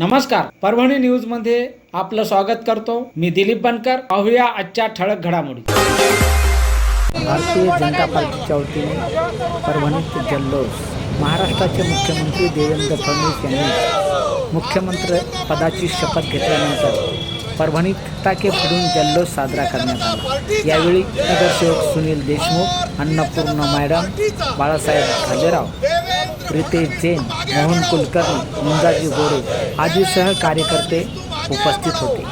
नमस्कार. परभणी न्यूजमध्ये आपलं स्वागत करतो. मी दिलीप बनकर. पाहूया आजच्या ठळक घडामोडी. भारतीय जनता पार्टीच्या वतीने परभणीत जल्लोष. महाराष्ट्राचे मुख्यमंत्री देवेंद्र फडणवीस यांनी मुख्यमंत्री पदाची शपथ घेतल्यानंतर परभणीत फटाके फोडून जल्लोष साजरा करण्यात आला. यावेळी नगरसेवक सुनील देशमुख अन्नपूर्णा मॅडम बाळासाहेब खाजेराव रितेश जैन मोहन कुलकर्णी मुंजाजी गोरे आदीसह कार्यकर्ते उपस्थित होते.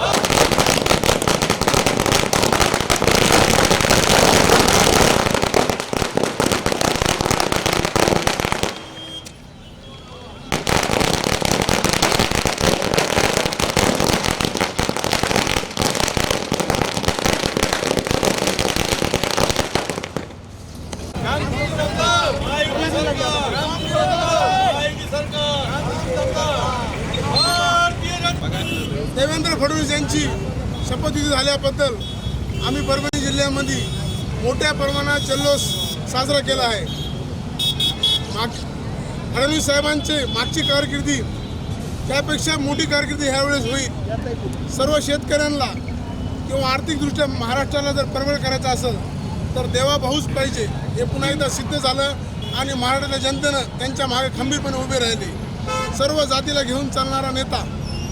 देवेंद्र फडणवीस यांची शपथविधी झाल्याबद्दल आम्ही परभणी जिल्ह्यामध्ये मोठ्या प्रमाणात जल्लोष साजरा केला आहे. माग फडणवीस साहेबांचे मागची कारकिर्दी त्यापेक्षा मोठी कारकिर्दी ह्यावेळेस होईल. सर्व शेतकऱ्यांना किंवा आर्थिकदृष्ट्या महाराष्ट्राला जर परवड करायचं असेल तर देवाभाऊच पाहिजे. हे पुन्हा एकदा सिद्ध झालं आणि महाराष्ट्राच्या जनतेनं त्यांच्या मागे खंबीरपणे उभे राहिले. सर्व जातीला घेऊन चालणारा नेता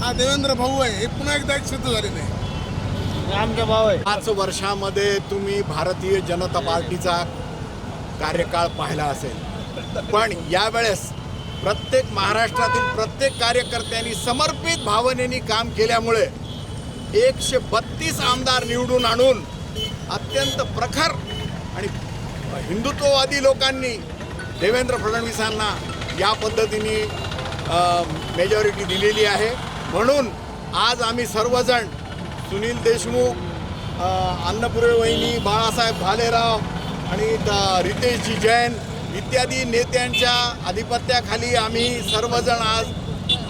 हा देवेंद्र भाऊ आहे हे पुन्हा एकदा एक सिद्ध झालेलं आहे. पाच वर्षामध्ये तुम्ही भारतीय जनता पार्टीचा कार्यकाळ पाहिला असेल. पण यावेळेस प्रत्येक महाराष्ट्रातील प्रत्येक कार्यकर्त्यांनी समर्पित भावनेने काम केल्यामुळे एकशे बत्तीस आमदार निवडून आणून अत्यंत प्रखर आणि हिंदुत्ववादी लोकांनी देवेंद्र फडणवीसांना या पद्धतीने मेजॉरिटी दिलेली आहे. म्हणून आज आम्ही सर्वजण सुनील देशमुख अ, अन्नपूर्वे वहिनी बाळासाहेब भालेराव आणि रितेशजी जैन इत्यादी नेत्यांच्या आधिपत्याखाली आम्ही सर्वजण आज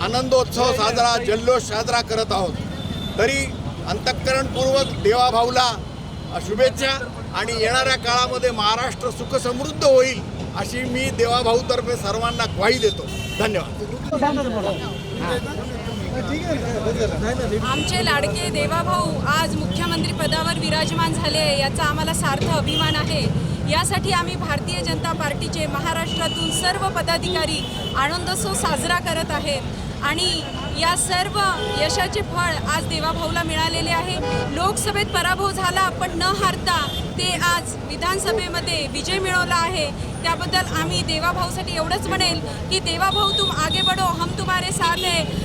आनंदोत्सव साजरा जल्लोष साजरा करत आहोत. तरी अंतःकरणपूर्वक देवाभाऊला शुभेच्छा आणि येणाऱ्या काळामध्ये महाराष्ट्र सुखसमृद्ध होईल अशी मी देवाभाऊतर्फे सर्वांना ग्वाही देतो. धन्यवाद. आमचे लाडके देवाभाऊ आज मुख्यमंत्री पदावर विराजमान झाले आहे याचा आम्हाला सार्थ अभिमान आहे. यासाठी आम्ही भारतीय जनता पार्टीचे महाराष्ट्रातून सर्व पदाधिकारी आनंदोत्सव साजरा करत आहेत आणि या सर्व यशाचे फळ आज देवाभाऊला मिळालेले आहे. लोकसभेत पराभव झाला पण न हारता ते आज विधानसभेमध्ये विजय मिळवला आहे. त्याबद्दल आम्ही देवाभाऊसाठी एवढंच म्हणेल की देवाभाऊ तुम आगे बढो हम तुम्हारे साथ है.